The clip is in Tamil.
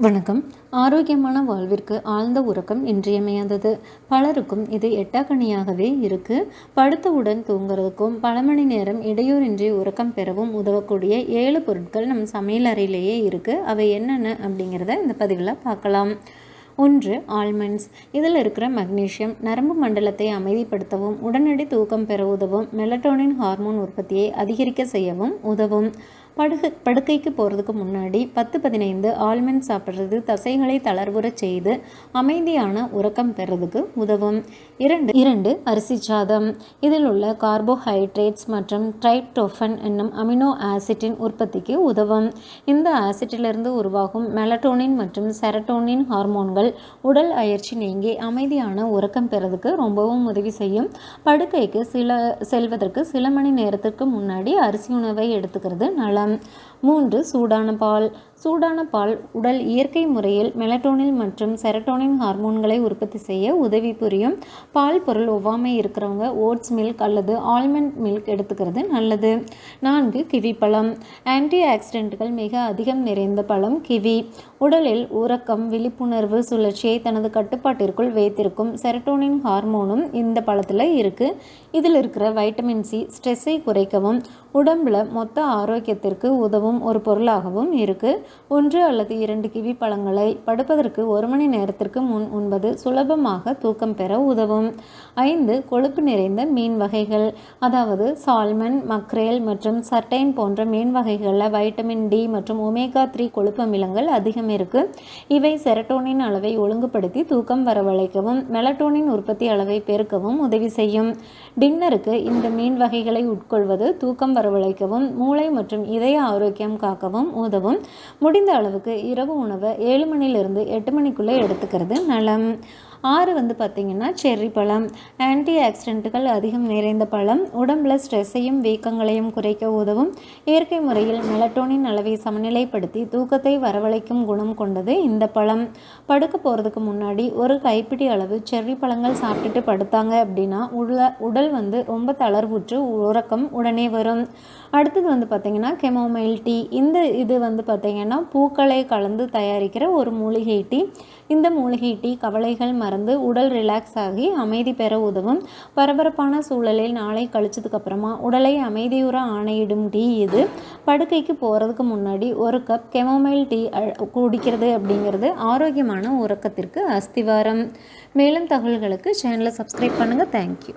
வணக்கம். ஆரோக்கியமான வாழ்விற்கு ஆழ்ந்த உறக்கம் இன்றியமையாதது. பலருக்கும் இது எட்டாக்கணியாகவே இருக்கு. படுத்தவுடன் தூங்குறதுக்கும் பல மணி நேரம் இடையூறின்றி உறக்கம் பெறவும் உதவக்கூடிய ஏழு பொருட்கள் நம் சமையல் அறையிலேயே இருக்கு. அவை என்னென்ன அப்படிங்கிறத இந்த பதிவில் பார்க்கலாம். ஒன்று ஆல்மண்ட்ஸ். இதில் இருக்கிற மக்னீசியம் நரம்பு மண்டலத்தை அமைதிப்படுத்தவும் உடனடி தூக்கம் பெற உதவும் மெலட்டோனின் ஹார்மோன் உற்பத்தியை அதிகரிக்க செய்யவும் உதவும். படுகு படுக்கைக்கு போகிறதுக்கு முன்னாடி பத்து பதினைந்து ஆல்மண்ட் சாப்பிட்றது தசைகளை தளர்வுறச் செய்து அமைதியான உறக்கம் பெறதுக்கு உதவும். இரண்டு இரண்டு அரிசி சாதம். இதில் உள்ள கார்போஹைட்ரேட்ஸ் மற்றும் ட்ரைட்டோஃபன் என்னும் அமினோ ஆசிட்டின் உற்பத்திக்கு உதவும். இந்த ஆசிட்டிலிருந்து உருவாகும் மெலட்டோனின் மற்றும் செரட்டோனின் ஹார்மோன்கள் உடல் அயற்சி நீங்கி அமைதியான உறக்கம் பெறதுக்கு ரொம்பவும் உதவி செய்யும். படுக்கைக்கு சில செல்வதற்கு சில மணி நேரத்திற்கு முன்னாடி அரிசி உணவை எடுத்துக்கிறது நலம். மூன்று சூடான பால். சூடான பால் உடல் இயற்கை முறையில் மெலட்டோனின் மற்றும் செரட்டோனின் ஹார்மோன்களை உற்பத்தி செய்ய உதவி புரியும். பால் பொருள் ஒவ்வாமை இருக்கிறவங்க ஓட்ஸ் மில்க் அல்லது ஆல்மண்ட் மில்க் எடுத்துக்கிறது நல்லது. நான்கு கிவி பழம். ஆன்டி ஆக்சிடென்ட்கள் மிக அதிகம் நிறைந்த பழம் கிவி. உடலில் உறக்கம் விழிப்புணர்வு சுழற்சியை தனது கட்டுப்பாட்டிற்குள் வைத்திருக்கும் செரட்டோனின் ஹார்மோனும் இந்த பழத்தில் இருக்குது இதில் இருக்கிற வைட்டமின் சி ஸ்ட்ரெஸ்ஸை குறைக்கவும். உடம்புல மொத்த ஆரோக்கியத்திற்கு உதவும் ஒரு பொருளாகவும் இருக்கு. ஒன்று அல்லது இரண்டு கிவி பழங்களை படுப்பதற்கு ஒரு மணி நேரத்திற்கு முன் உண்பது சுலபமாக தூக்கம் பெற உதவும். ஐந்து கொழுப்பு நிறைந்த மீன் வகைகள் அதாவது சால்மன் மக்ரேல் மற்றும் சர்டைன் போன்ற மீன் வகைகளில் வைட்டமின் டி மற்றும் ஒமேகா த்ரீ கொழுப்பு அமிலங்கள் அதிகம் இருக்கு. இவை செரட்டோனின் அளவை ஒழுங்குபடுத்தி தூக்கம் வரவழைக்கவும் மெலட்டோனின் உற்பத்தி அளவை பெருக்கவும் உதவி செய்யும். டின்னருக்கு இந்த மீன் வகைகளை உட்கொள்வது தூக்கம் வரவழைக்கவும் மூளை மற்றும் இதய ஆரோக்கியம் காக்கவும் உதவும். முடிந்த அளவுக்கு இரவு உணவை ஏழு மணிலிருந்து எட்டு மணிக்குள்ளே எடுத்துக்கிறது. நலம். ஆறு வந்து பார்த்திங்கன்னா செர்ரி பழம் ஆன்டி ஆக்சிடென்ட்டுகள் அதிகம் நிறைந்த பழம் உடம்பில் ஸ்ட்ரெஸ்ஸையும் வீக்கங்களையும் குறைக்க உதவும். இயற்கை முறையில் மெலட்டோனின் அளவை சமநிலைப்படுத்தி தூக்கத்தை வரவழைக்கும் குணம் கொண்டது இந்த பழம். படுக்க போகிறதுக்கு முன்னாடி ஒரு கைப்பிடி அளவு செர்ரி பழங்கள் சாப்பிட்டுட்டு படுத்தாங்க அப்படின்னா உள்ள உடல் வந்து ரொம்ப தளர்வுற்று உறக்கம் உடனே வரும். அடுத்தது வந்து பார்த்திங்கன்னா கெமோமைல் டீ இந்த இது வந்து பார்த்திங்கன்னா பூக்களை கலந்து தயாரிக்கிற ஒரு மூலிகை டீ இந்த மூலிகை டீ கவலைகள் மறந்து உடல் ரிலாக்ஸ் ஆகி அமைதி பெற உதவும். பரபரப்பான சூழலில் நாளை கழிச்சதுக்கப்புறமா உடலை அமைதியுற ஆணையிடும் டீ இது. படுக்கைக்கு போகிறதுக்கு முன்னாடி ஒரு கப் கெமோமைல் டீ குடிக்கிறது அப்படிங்கிறது ஆரோக்கியமான உறக்கத்திற்கு அஸ்திவாரம். மேலும் தகவல்களுக்கு சேனலை சப்ஸ்கிரைப் பண்ணுங்கள் தேங்க்யூ